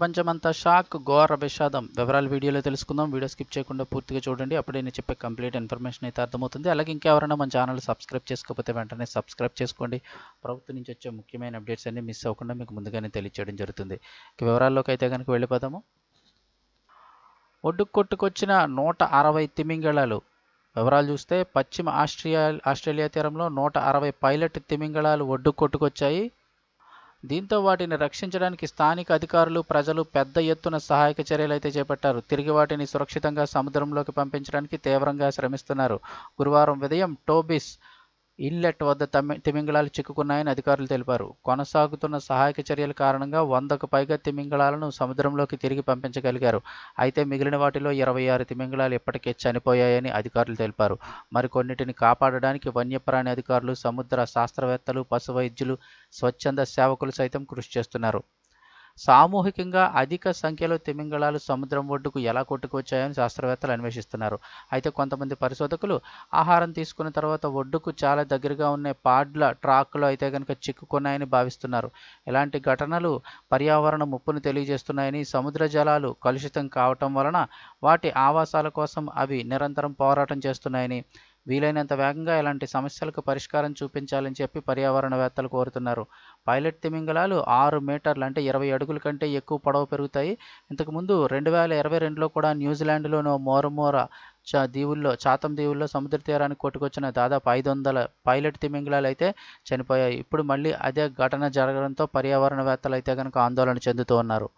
ప్రపంచమంతా షాక్ ఘోర విషాదం. వివరాలు వీడియోలో తెలుసుకుందాం. వీడియో స్కిప్ చేయకుండా పూర్తిగా చూడండి. అప్పుడే నేను చెప్పే కంప్లీట్ ఇన్ఫర్మేషన్ అయితే అర్థమవుతుంది. అలాగే ఇంకెవరైనా మన ఛానల్ సబ్స్క్రైబ్ చేసుకోకపోతే వెంటనే సబ్స్క్రైబ్ చేసుకోండి. ప్రభుత్వం నుంచి వచ్చే ముఖ్యమైన అప్డేట్స్ అన్ని మిస్ అవ్వకుండా మీకు ముందుగానే తెలియచేయడం జరుగుతుంది. ఇక వివరాల్లోకి అయితే కనుక వెళ్ళిపోదాము. ఒడ్డు కొట్టుకొచ్చిన నూట అరవై తిమింగళాలు. వివరాలు చూస్తే పశ్చిమ ఆస్ట్రియా ఆస్ట్రేలియా తీరంలో నూట అరవై పైలట్ తిమింగళాలు ఒడ్డు కొట్టుకొచ్చాయి దీంతో వాటిని రక్షించడానికి స్థానిక అధికారులు ప్రజలు పెద్ద ఎత్తున సహాయక చర్యలైతే చేపట్టారు. తిరిగి వాటిని సురక్షితంగా సముద్రంలోకి పంపించడానికి తీవ్రంగా శ్రమిస్తున్నారు. గురువారం ఉదయం టోబిస్ ఇన్లెట్ వద్ద తిమింగళాలు చిక్కుకున్నాయని అధికారులు తెలిపారు. కొనసాగుతున్న సహాయక చర్యల కారణంగా వందకు పైగా తిమింగళాలను సముద్రంలోకి తిరిగి పంపించగలిగారు. అయితే మిగిలిన వాటిలో ఇరవై ఆరు తిమింగళాలు ఇప్పటికే చనిపోయాయని అధికారులు తెలిపారు. మరికొన్నిటిని కాపాడడానికి వన్యప్రాణి అధికారులు సముద్ర శాస్త్రవేత్తలు పశు వైద్యులు స్వచ్ఛంద సేవకులు సైతం కృషి చేస్తున్నారు. సామూహికంగా అధిక సంఖ్యలో తిమింగళాలు సముద్రం ఒడ్డుకు ఎలా కొట్టుకొచ్చాయని శాస్త్రవేత్తలు అన్వేషిస్తున్నారు. అయితే కొంతమంది పరిశోధకులు ఆహారం తీసుకున్న తర్వాత ఒడ్డుకు చాలా దగ్గరగా ఉన్న పాడ్ల ట్రాక్లో అయితే కనుక చిక్కుకున్నాయని భావిస్తున్నారు. ఇలాంటి ఘటనలు పర్యావరణ ముప్పును తెలియజేస్తున్నాయని సముద్ర జలాలు కలుషితం కావటం వలన వాటి ఆవాసాల కోసం అవి నిరంతరం పోరాటం చేస్తున్నాయని వీలైనంత వేగంగా ఇలాంటి సమస్యలకు పరిష్కారం చూపించాలని చెప్పి పర్యావరణవేత్తలు కోరుతున్నారు. పైలట్ తిమింగలాలు ఆరు మీటర్లు అంటే ఇరవై అడుగుల కంటే ఎక్కువ పొడవు పెరుగుతాయి. ఇంతకుముందు రెండు వేల ఇరవై రెండులో కూడా న్యూజిలాండ్లోనూ మోరమోర చా దీవుల్లో చాతం దీవుల్లో సముద్ర తీరానికి కొట్టుకొచ్చిన దాదాపు ఐదు వందల పైలట్ తిమింగలాలు అయితే చనిపోయాయి. ఇప్పుడు మళ్ళీ అదే ఘటన జరగడంతో పర్యావరణవేత్తలు అయితే కనుక ఆందోళన చెందుతూ ఉన్నారు.